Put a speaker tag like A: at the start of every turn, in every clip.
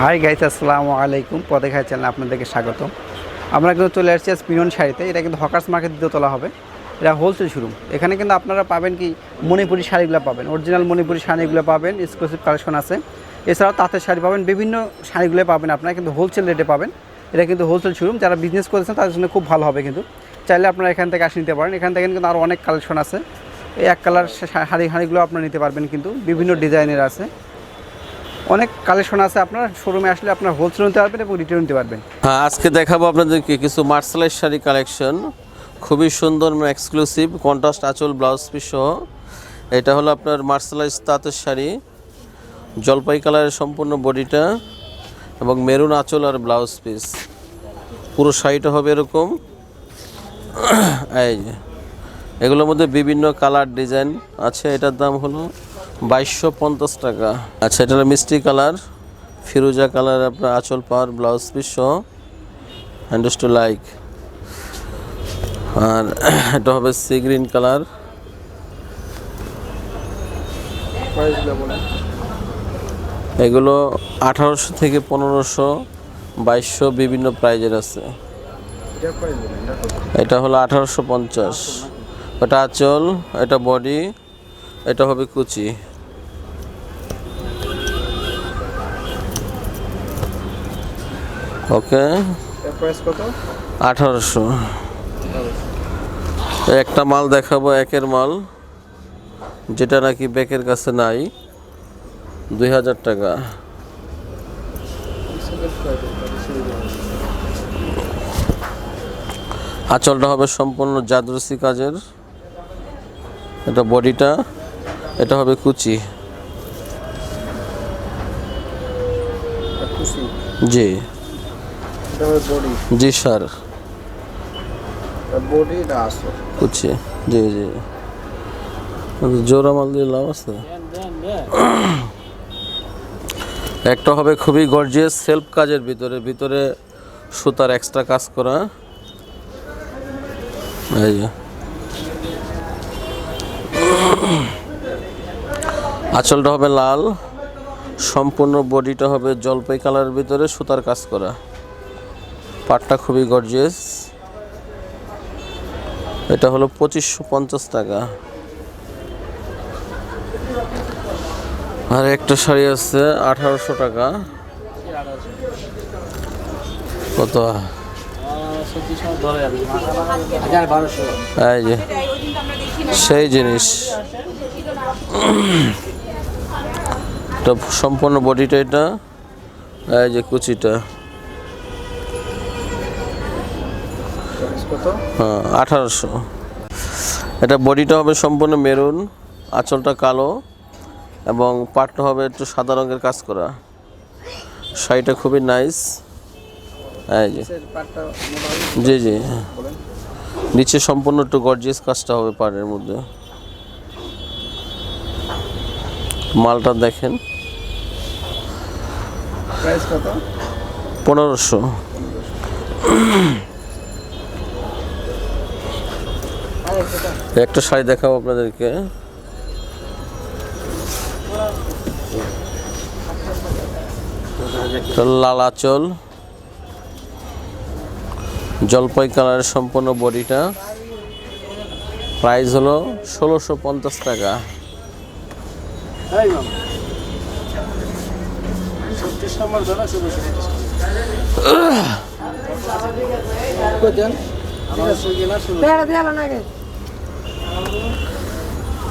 A: Hi guys আসসালামু আলাইকুম। পদে খাই চ্যানেল আপনাদেরকে স্বাগত আমরা কিন্তু চলে আসছি আজ পিনন শাড়িতে। এটা কিন্তু হকার্স মার্কেট দিয়ে তোলা হবে। এটা হোলসেল শোরুম এখানে কিন্তু আপনারা পাবেন কি মণিপুরি শাড়িগুলো পাবেন। অরিজিনাল মণিপুরি শাড়িগুলো পাবেন এক্সক্লুসিভ কালেকশন আছে। এছাড়াও তাঁতের শাড়ি পাবেন, বিভিন্ন শাড়িগুলো পাবেন আপনারা, কিন্তু হোলসেল রেটে পাবেন। এটা কিন্তু হোলসেল শোরুম যারা বিজনেস করেছেন, তাদের জন্য খুব ভালো হবে কিন্তু। চাইলে আপনারা এখান থেকে আসে নিতে পারেন। এখান থেকে কিন্তু আরও অনেক কালেকশন আছে। এই এক কালার শাড়ি হাড়িগুলো আপনারা নিতে পারবেন কিন্তু। বিভিন্ন ডিজাইনের আছে। অনেক কালেকশন আছে, আপনার শোরুমে আসলে আপনার হোলসেল নিতে পারবেন এবং রিটেল নিতে পারবেন।
B: হ্যাঁ আজকে দেখাবো আপনাদেরকে কিছু মার্শালাইজ শাড়ি কালেকশন খুবই সুন্দর এক্সক্লুসিভ কন্ট্রাস্ট আঁচল ব্লাউজ পিস সহ। এটা হলো আপনার মার্শালাইজ তাঁতের শাড়ি। জলপাই কালারের সম্পূর্ণ বডিটা এবং মেরুন আঁচল আর ব্লাউজ পিস পুরো শাড়িটা হবে এরকম। এই এগুলোর মধ্যে বিভিন্ন কালার ডিজাইন আছে। এটার দাম হলো বাইশশো পঞ্চাশ টাকা। আচ্ছা এটা হলো মিষ্টি কালার, ফিরোজা কালার, আপনার আঁচল, পাওয়ার, ব্লাউজ পিস সহ। হ্যান্ডস টু লাইক আর এটা হবে সি গ্রিন কালার। এগুলো আঠারোশো থেকে পনেরোশো, বাইশশো বিভিন্ন প্রাইজের আছে। এটা হলো আঠারোশো পঞ্চাশ। ওটা আঁচল, এটা বডি। এটা হবে কুচি। ওকে। আঠারোশো। একটা মাল দেখাবো, একের মাল। যেটা নাকি ব্যাকের কাছে নাই। দুই হাজার টাকা। আঁচলটা হবে সম্পূর্ণ জাদরসি কাজের। এটা বডিটা। এটা হবে কুচি। জি। জি স্যার। কুচি। জি জি। জোড়া মাল দিয়ে লাভ আছে? একটা হবে খুবই গর্জিয়াস সেলফ কাজের ভিতরে। ভিতরে সুতার এক্সট্রা কাজ করা। এই যে। আঁচলটা হবে লাল, সম্পূর্ণ বডিটা হবে জলপাই কালারের ভিতরে, সুতার কাজ করা। পাটটা খুবই গর্জিয়াস এটা হলো পঁচিশশো পঞ্চাশ টাকা। আর একটা শাড়ি আছে, আঠারোশো টাকা। কত? সেই জিনিস। এটা সম্পূর্ণ বডিটা এটা, এই যে কুচিটা। হ্যাঁ আঠারোশো। এটা বডিটা হবে সম্পূর্ণ মেরুন, আঁচলটা কালো, এবং পাটটা হবে একটু সাদা রঙের কাজ করা। শাড়িটা খুবই নাইস এই যে। জি জি। নিচে সম্পূর্ণ একটু গর্জিয়াস কাজটা হবে পাড়ের মধ্যে। মালটা দেখেন।
A: প্রাইস কত?
B: পনেরোশো। একটা শাড়ি দেখাবো আপনাদেরকে। এটা লাল জলপাই কালারের সম্পূর্ণ বডিটা। প্রাইস হলো ষোলোশো পঞ্চাশ টাকা।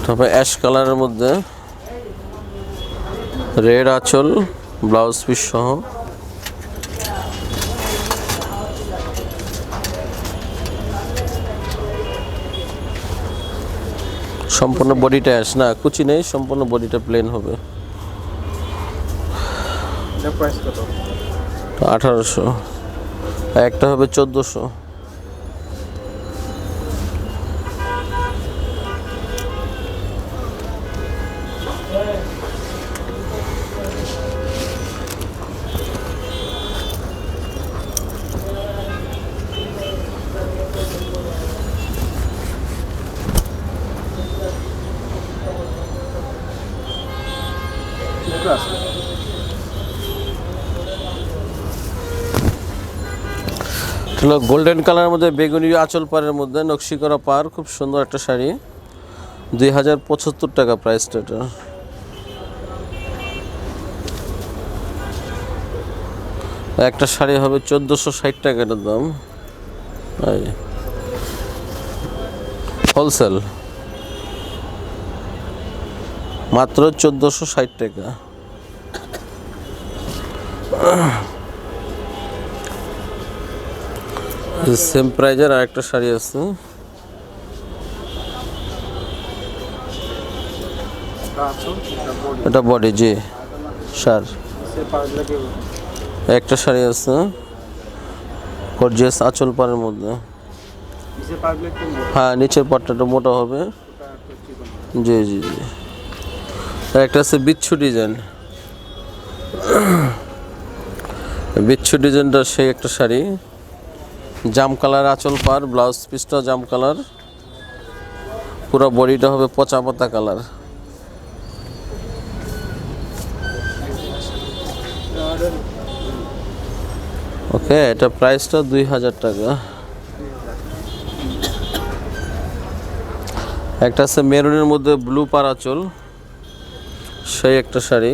B: তারপরে অ্যাশ কালারের মধ্যে রেড আঁচল ব্লাউজ পিস সহ। সম্পূর্ণ বডিটা অ্যাশ না, কুচি নেই, সম্পূর্ণ বডিটা প্লেন হবে।
A: এটার
B: আঠারোশো। একটা হবে চোদ্দোশো। Прекрасно. হলো গোল্ডেন কালারের মধ্যে, বেগুনি আঁচল পাড়ের মধ্যে নকশি করা পার খুব সুন্দর একটা শাড়ি। দুই হাজার পঁচাত্তর টাকা প্রাইসটা এটা। একটা শাড়ি হবে চোদ্দোশো ষাট টাকা এটার দাম। হোলসেল। মাত্র চোদ্দোশো ষাট টাকা। সেম প্রাইজের আর একটা শাড়ি আছে। এটা বডি জি। শার একটা শাড়ি আছে। গর্জিয়াস আঁচল পাড়ের মধ্যে। হ্যাঁ নিচের পাটটা মোটা হবে। জি জি জি। একটা আছে বিচ্ছু ডিজাইন। বিচ্ছু ডিজাইনটা সেই একটা শাড়ি। জাম কালার আঁচল পার, ব্লাউজ পিসটা জাম কালার। পুরো বডিটা হবে পচা পাতা কালার। ওকে, এটা প্রাইসটা দুই হাজার টাকা। একটা আছে মেরুনের মধ্যে ব্লু পার আঁচল, সেই একটা শাড়ি।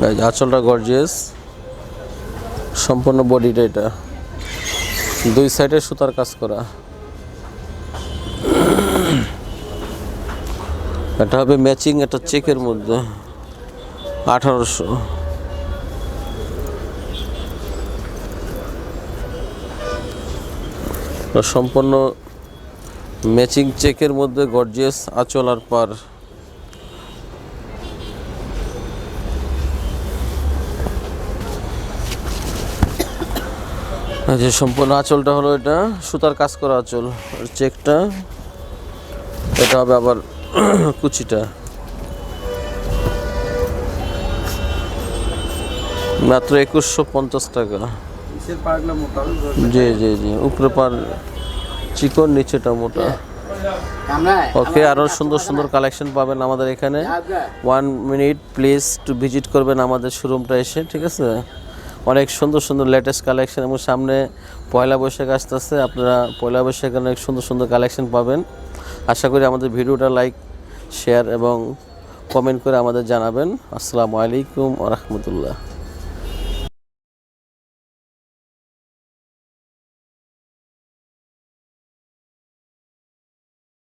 B: যে আঁচলটা গর্জিয়াস সম্পূর্ণ বডিটা এটা। দুই সাইডে সুতার কাজ করা। এটা হবে ম্যাচিং একটা চেকের মধ্যে। আঠারোশো। সম্পূর্ণ ম্যাচিং চেকের মধ্যে গর্জিয়াস আঁচল আর পার। যে সম্পূর্ণ আঁচলটা হলো এটা সুতার কাজ করা আঁচল আর চেকটা এটা হবে আবার কুচিটা। মাত্র একুশশো পঞ্চাশ টাকা। জি জি জি উপরে পার চিকন নিচেটা মোটা। ওকে আরও সুন্দর সুন্দর কালেকশন পাবেন আমাদের এখানে। One minute please to visit করবেন আমাদের শোরুমটা এসে ঠিক আছে? অনেক সুন্দর সুন্দর লেটেস্ট কালেকশন এবং সামনে পয়লা বৈশাখ আসতেছে। আপনারা পয়লা বৈশাখে অনেক সুন্দর সুন্দর কালেকশন পাবেন। আশা করি আমাদের ভিডিওটা লাইক শেয়ার এবং কমেন্ট করে আমাদের জানাবেন। আসসালামু আলাইকুম রহমতুল্লাহ।